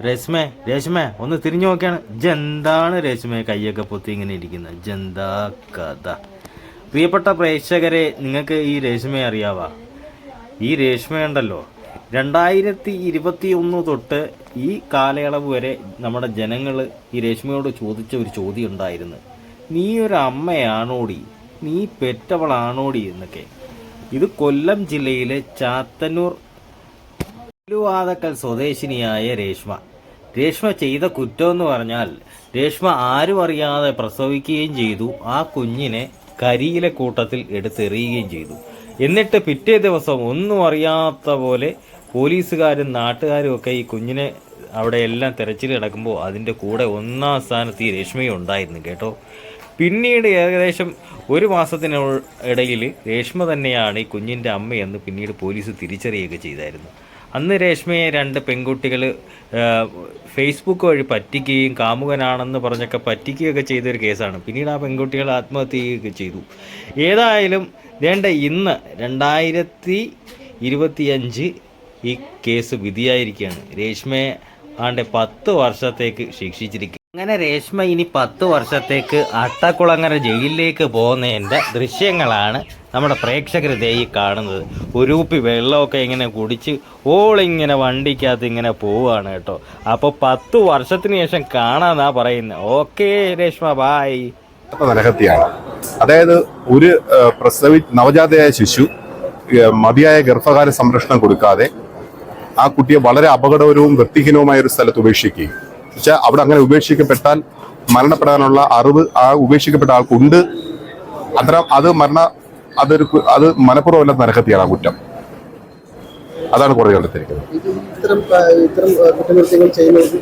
രശ്മേ രശ്മേ ഒന്ന് തിരിഞ്ഞു നോക്കിയാണ്. ജന്താണ് രശ്മേ കൈയൊക്കെ പൊത്തി ഇങ്ങനെ ഇരിക്കുന്നത്? ജന്താ കഥ? പ്രിയപ്പെട്ട പ്രേക്ഷകരെ നിങ്ങൾക്ക് ഈ രശ്മ അറിയാവാ. ഈ രേഷ്മ ഉണ്ടല്ലോ. രണ്ടായിരത്തി ഇരുപത്തി ഒന്ന് തൊട്ട് ഈ കാലയളവ് വരെ നമ്മുടെ ജനങ്ങൾ ഈ രേഷ്മയോട് ചോദിച്ച ഒരു ചോദ്യം ഉണ്ടായിരുന്നു. നീ ഒരു അമ്മയാണോടി? നീ പെറ്റവളാണോടി? എന്നൊക്കെ. ഇത് കൊല്ലം ജില്ലയിലെ ചാത്തന്നൂർ തിരുവാതക്കൽ സ്വദേശിനിയായ രേഷ്മ. രേഷ്മ ചെയ്ത കുറ്റം എന്ന് പറഞ്ഞാൽ രേഷ്മ ആരും അറിയാതെ പ്രസവിക്കുകയും ചെയ്തു. ആ കുഞ്ഞിനെ കരിയിലെ കൂട്ടത്തിൽ എടുത്തെറിയുകയും ചെയ്തു. എന്നിട്ട് പിറ്റേ ദിവസം ഒന്നും അറിയാത്ത പോലെ പോലീസുകാരും നാട്ടുകാരും ഒക്കെ ഈ കുഞ്ഞിനെ അവിടെ എല്ലാം തിരച്ചിൽ കിടക്കുമ്പോൾ അതിന്റെ കൂടെ ഒന്നാം സ്ഥാനത്ത് ഈ രേഷ്മയും ഉണ്ടായിരുന്നു കേട്ടോ. പിന്നീട് ഏകദേശം ഒരു മാസത്തിന് ഇടയിൽ രേഷ്മ തന്നെയാണ് ഈ കുഞ്ഞിന്റെ അമ്മയെന്ന് പിന്നീട് പോലീസ് തിരിച്ചറിയുകയൊക്കെ ചെയ്തായിരുന്നു. അന്ന് രേഷ്മയെ രണ്ട് പെൺകുട്ടികൾ ഫേസ്ബുക്ക് വഴി പറ്റിക്കുകയും കാമുകനാണെന്ന് പറഞ്ഞൊക്കെ പറ്റിക്കുകയൊക്കെ ചെയ്തൊരു കേസാണ്. പിന്നീട് ആ പെൺകുട്ടികൾ ആത്മഹത്യ ചെയ്യുകയൊക്കെ ചെയ്തു. ഏതായാലും വേണ്ട ഇന്ന് രണ്ടായിരത്തി ഇരുപത്തിയഞ്ച് ഈ കേസ് വിധിയായിരിക്കുകയാണ്. രേഷ്മയെ ആണ്ട് പത്ത് വർഷത്തേക്ക് ശിക്ഷിച്ചിരിക്കുക അങ്ങനെ രേഷ്മ ഇനി പത്ത് വർഷത്തേക്ക് അട്ടക്കുളങ്ങര ജയിലിലേക്ക് പോകുന്നതിന്റെ ദൃശ്യങ്ങളാണ് നമ്മുടെ പ്രേക്ഷകർ ദേ ഈ കാണുന്നത്. ഒരു വെള്ളമൊക്കെ ഇങ്ങനെ കുടിച്ച് ഓളിങ്ങനെ വണ്ടിക്കകത്ത് ഇങ്ങനെ പോവുകയാണ് കേട്ടോ. അപ്പോൾ പത്ത് വർഷത്തിന് ശേഷം കാണാന്നാ പറയുന്നത് ഓക്കെ രേഷ്മ ബായ് നരഹത്യാണ് അതായത് ഒരു പ്രസവി നവജാതയായ ശിശു മതിയായ ഗർഭകാല സംരക്ഷണം കൊടുക്കാതെ ആ കുട്ടിയെ വളരെ അപകടകരവും വൃത്തിഹീനവുമായ ഒരു സ്ഥലത്ത് ഉപേക്ഷിക്കുകയും. പക്ഷേ അവിടെ അങ്ങനെ ഉപേക്ഷിക്കപ്പെട്ടാൽ മരണപ്പെടാനുള്ള അറിവ് ആ ഉപേക്ഷിക്കപ്പെട്ട ആൾക്കുണ്ട്. അത്ര അത് മരണ അതൊരു അത് മനഃപൂർവമല്ല നരകത്തിയാണ് ആ കുറ്റം. അതാണ് കുറേ കണ്ടെത്തിയിരിക്കുന്നത്. ഇത് ഇത്തരം കുറ്റകൃത്യങ്ങൾ ചെയ്യാവുന്നവർക്ക്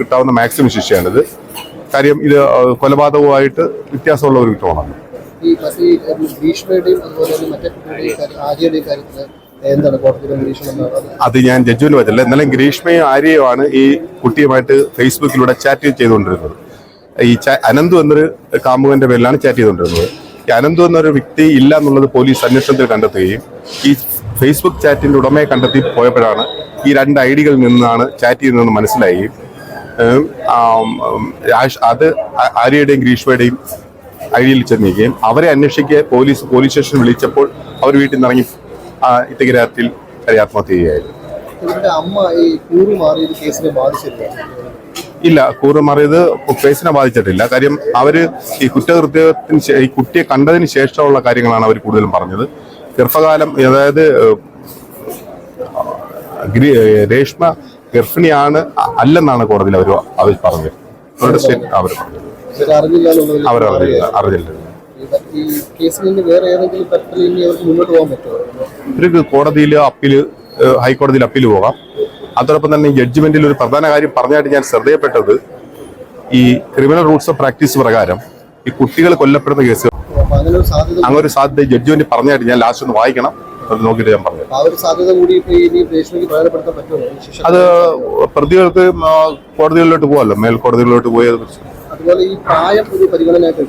കിട്ടാവുന്ന മാക്സിമം ശിക്ഷയാണിത്. കാര്യം ഇത് കൊലപാതകവുമായിട്ട് വ്യത്യാസമുള്ള ഒരു കുറ്റമാണ് ഈ മറ്റേ ഭീഷ്മയുടെയും അതുപോലെ തന്നെ മറ്റേ ആര്യയുടെയും കാര്യത്തിൽ എന്താണ് കോടതിയുടെ നിരീക്ഷണം? അത് ഞാൻ ജഡ്ജിന് പറ്റില്ല എന്നാലും ഗ്രീഷ്മയും ആര്യയുമാണ് ഈ കുട്ടിയുമായിട്ട് ഫേസ്ബുക്കിലൂടെ ചാറ്റ് ചെയ്തുകൊണ്ടിരുന്നത്. ഈ അനന്തു എന്നൊരു കാമുകന്റെ പേരിലാണ് ചാറ്റ് ചെയ്തുകൊണ്ടിരുന്നത്. ഈ അനന്തു എന്നൊരു വ്യക്തി ഇല്ല എന്നുള്ളത് പോലീസ് അന്വേഷണത്തിൽ കണ്ടെത്തുകയും ഈ ഫേസ്ബുക്ക് ചാറ്റിന്റെ ഉടമയെ കണ്ടെത്തി പോയപ്പോഴാണ് ഈ രണ്ട് ഐ ഡികളിൽ നിന്നാണ് ചാറ്റ് ചെയ്യുന്നതെന്ന് മനസ്സിലായി. അത് ആര്യയുടെയും ഗ്രീഷ്മയുടെയും ഐ ഡിയിൽ ചെന്നിരിക്കുകയും അവരെ അന്വേഷിക്കുക പോലീസ് പോലീസ് സ്റ്റേഷൻ വിളിച്ചപ്പോൾ അവർ വീട്ടിൽ നിന്ന് ഇറങ്ങി ഇത്തകരാത്തിൽ ആത്മഹത്യ ചെയ്യുകയായിരുന്നു. അമ്മ ഈ കൂറുമാറിയ കേസിനെ ബാധിച്ചില്ല ഇല്ല കൂറുമാറിയത് കേസിനെ ബാധിച്ചിട്ടില്ല. കാര്യം അവർ ഈ കുറ്റകൃത്യത്തിന് ഈ കുട്ടിയെ കണ്ടതിന് ശേഷമുള്ള കാര്യങ്ങളാണ് അവർ കൂടുതലും പറഞ്ഞത്. ഗർഭകാലം അതായത് രേഷ്മ ഗർഭിണിയാണ് അല്ലെന്നാണ് കോടതിയിൽ അവർ അവർ പറഞ്ഞത്. അവരുടെ സ്റ്റേറ്റ് അവർ അറിഞ്ഞില്ല. അവർ അറിഞ്ഞില്ല അറിഞ്ഞില്ല ഇവർക്ക് കോടതിയിൽ അപ്പീൽ ഹൈക്കോടതിയിൽ അപ്പീൽ പോകാം. അതോടൊപ്പം തന്നെ ജഡ്ജ്മെന്റിൽ ഒരു പ്രധാന കാര്യം പറഞ്ഞായിട്ട് ഞാൻ ശ്രദ്ധയപ്പെട്ടത് ഈ ക്രിമിനൽ റൂൾസ് ഓഫ് പ്രാക്ടീസ് പ്രകാരം ഈ കുട്ടികൾ കൊല്ലപ്പെടുന്ന കേസുകൾ അങ്ങനെ ഒരു സാധ്യത ജഡ്ജ്മെന്റ് പറഞ്ഞായിട്ട് ഞാൻ ലാസ്റ്റ് ഒന്ന് വായിക്കണം. അത് നോക്കിയിട്ട് ഞാൻ പറഞ്ഞു പ്രതികൾക്ക് കോടതികളിലോട്ട് പോകാമല്ലോ മേൽക്കോടതികളിലോട്ട് പോയത് അതുപോലെ ഈ പ്രായം ഒരു പരിഗണനയായിട്ട്